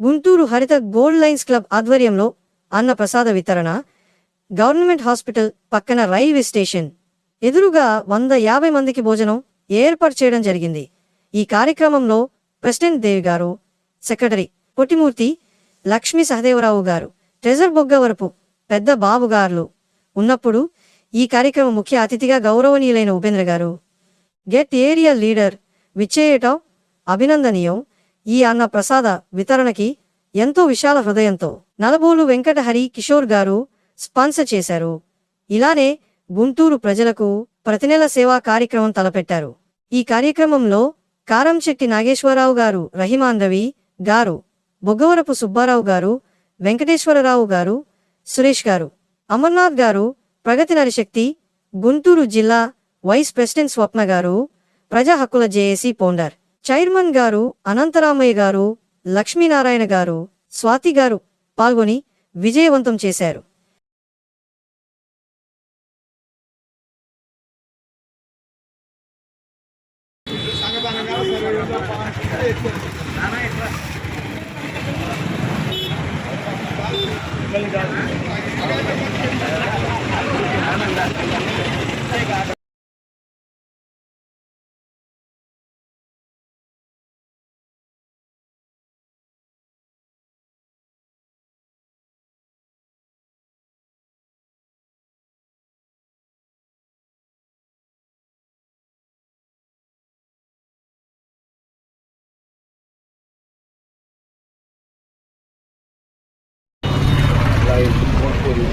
Guntur Haritha gold Lions Club ఆధ్వర్యంలో అన్న ప్రసాద వితరణ గవర్నమెంట్ హాస్పిటల్ పక్కన రైల్వే స్టేషన్. ఎదురుగా వంద యాభై మందికి భోజనం ఏర్పాటు చేయడం జరిగింది. ఈ కార్యక్రమంలో ప్రెసిడెంట్ దేవి గారు సెక్రటరీ కొట్టిమూర్తి లక్ష్మీ సహదేవరావు గారు ట్రెజర్ బొగ్గవరపు పెద్ద బాబు గారు ఉన్నప్పుడు ఈ కార్యక్రమం ముఖ్య అతిథిగా గౌరవనీయులైన ఉపేంద్ర గారు గెట్ ఏరియా లీడర్ విచ్చేయటం అభినందనీయం. ఈ అన్న ప్రసాద వితరణకి ఎంతో విశాల హృదయంతో నలబోలు వెంకట హరి కిషోర్ గారు స్పాన్సర్ చేశారు. ఇలానే గుంటూరు ప్రజలకు ప్రతినెల సేవా కార్యక్రమం తలపెట్టారు. ఈ కార్యక్రమంలో కారంచెట్టి నాగేశ్వరరావు గారు రహిమాంధవి గారు బొగ్గవరపు సుబ్బారావు గారు వెంకటేశ్వరరావు గారు సురేష్ గారు అమర్నాథ్ గారు ప్రగతి నరిశక్తి గుంటూరు జిల్లా వైస్ ప్రెసిడెంట్ స్వప్న గారు ప్రజా హక్కుల జేఏసీ పౌండర్. చైర్మన్ గారు అనంతరామయ్య గారు లక్ష్మీనారాయణ గారు స్వాతి గారు పాల్గొని విజయవంతం చేశారు.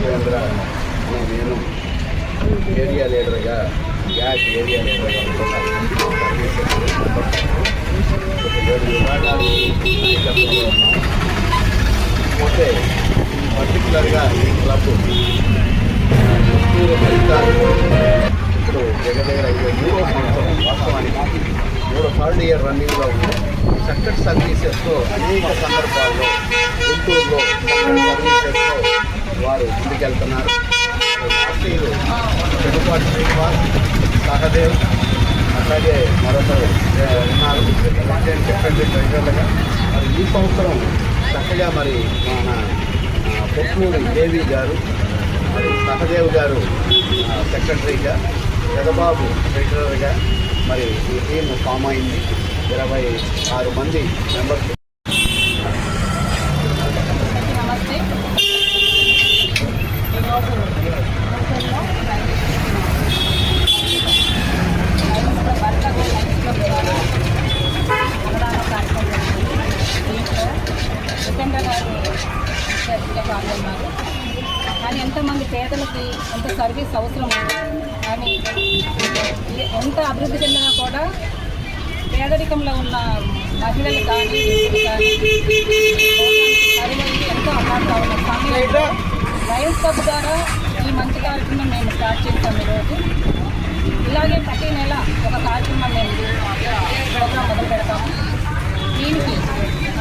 మూర్పూరి నేను ఏరియా లీడర్గా గ్యాస్ ఏరియా లీడర్గా ఏడు విభాగాలు పోతే పర్టికులర్గా ఈ క్లబ్ గుంటూరు ఫలితాలు ఇప్పుడు దగ్గర దగ్గర ఐదు మూడో సంవత్సరం వాస్తవానికి మూడో థర్డ్ ఇయర్ రన్నింగ్లో ఉంది చక్కటి సర్వీసెస్తో అనేక సందర్భాల్లో గుంటూరులో చక్కటి సర్వీసెస్తో వారు ముందుకెళ్తున్నారు. పార్టీలు చెడుపాటి శ్రీనివాస్ సహదేవ్ అలాగే మరొకరు ఉన్నారు. ప్రెసిడెంట్ సెక్రటరీ ట్రెజరర్లుగా మరి ఈ సంవత్సరం చక్కగా మరి మన ఆ, పొట్లూరి దేవి గారు మరి సహదేవ్ గారు సెక్రటరీగా పెదబాబు ట్రెజరర్గా మరి ఈ టీం ఫామ్ అయింది. ఇరవై ఆరు మంది మెంబర్స్ నమస్తే ఈరోజు గుంటూరులో లయన్స్ క్లబ్ భర్తకు లయన్స్ క్లబ్ ద్వారా అన్నదాన కార్యక్రమం జరిగింది. దీంట్లో ఉపేంద్ర గారు ముఖ్య అతిథిగా పాల్గొన్నారు కానీ ఎంతమంది పేదలకి ఎంత సర్వీస్ అవసరం కానీ ఎంత అభివృద్ధి చెందినా కూడా పేదరికంలో ఉన్న మహిళలు కానీ కానీ ఎంతో అల్లాడుతూ ఉన్న సమయంలో లయన్స్ క్లబ్ ద్వారా ఈ మంచి కార్యక్రమం మేము స్టార్ట్ చేస్తాం ఈరోజు. ఇలాగే ప్రతి నెల ఒక కార్యక్రమం మేము ప్రోగ్రాం మొదలు పెడతాము. దీనికి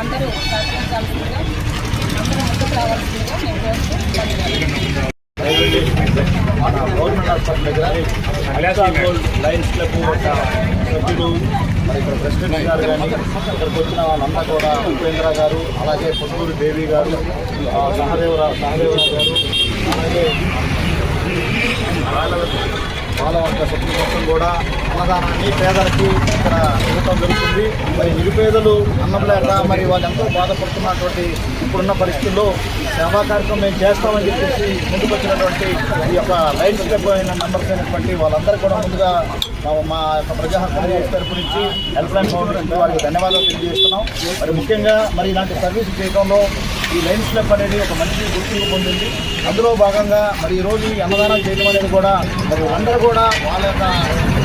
అందరూ సహకరించాల్సిందిగా అందరూ ముందుకు రావాల్సింది మేము కోరుతూ ధన్యవాదాలు. మన గవర్నమెంట్ హాస్పిటల్ దగ్గర అలయాసా లయన్స్ క్లబ్ ఒక సభ్యులు మరి ఇక్కడ ప్రెసిడెంట్ గారు కానీ ఇక్కడికి వచ్చిన వాళ్ళంతా కూడా ఉపేంద్ర గారు అలాగే పొట్టూరు దేవి గారు ఆ, సహదేవరావు సహదేవరావు గారు అలాగే బాలవర్గ సభ్యుల మొత్తం కూడా అన్నదానాన్ని పేదలకి ఇక్కడ ఇవ్వటం జరుగుతుంది. మరి నిరుపేదలు అన్నం లేక మరి వాళ్ళు ఎంతో బాధపడుతున్నటువంటి ఇప్పుడున్న పరిస్థితుల్లో సేవా కార్యక్రమం మేము చేస్తామని చెప్పేసి ముందుకు వచ్చినటువంటి ఈ యొక్క లైన్ స్టెప్ అయిన మెంబర్స్ అయినటువంటి వాళ్ళందరూ కూడా ముందుగా మా- మా యొక్క ప్రజా హక్కుల తరపు నుంచి హెల్ప్ లైన్ ఫౌండేషన్ వారికి ధన్యవాదాలు తెలియజేస్తున్నాం. మరి ముఖ్యంగా మరి ఇలాంటి సర్వీస్ చేయడంలో ఈ లైన్ స్లెప్ అనేది ఒక మంచి గుర్తింపు పొందింది. అందులో భాగంగా మరి ఈరోజు ఈ అన్నదానం చేయడం అనేది కూడా మరి అందరూ కూడా వాళ్ళ యొక్క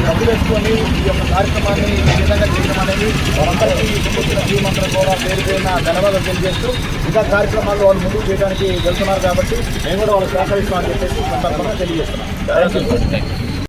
డబ్బులు వేసుకొని ఈ యొక్క కార్యక్రమాన్ని ఈ విధంగా చేయడం అనేది వాళ్ళందరికీ టీం అందరూ కూడా పేరు పేరున ధన్యవాదాలు తెలియజేస్తూ ఇంకా కార్యక్రమాలు వాళ్ళు ముందుకు చేయడానికి వెళ్తున్నారు కాబట్టి మేము కూడా వాళ్ళు సహకరిస్తామని చెప్పేసి సందర్భంగా తెలియజేస్తున్నాం. Thank you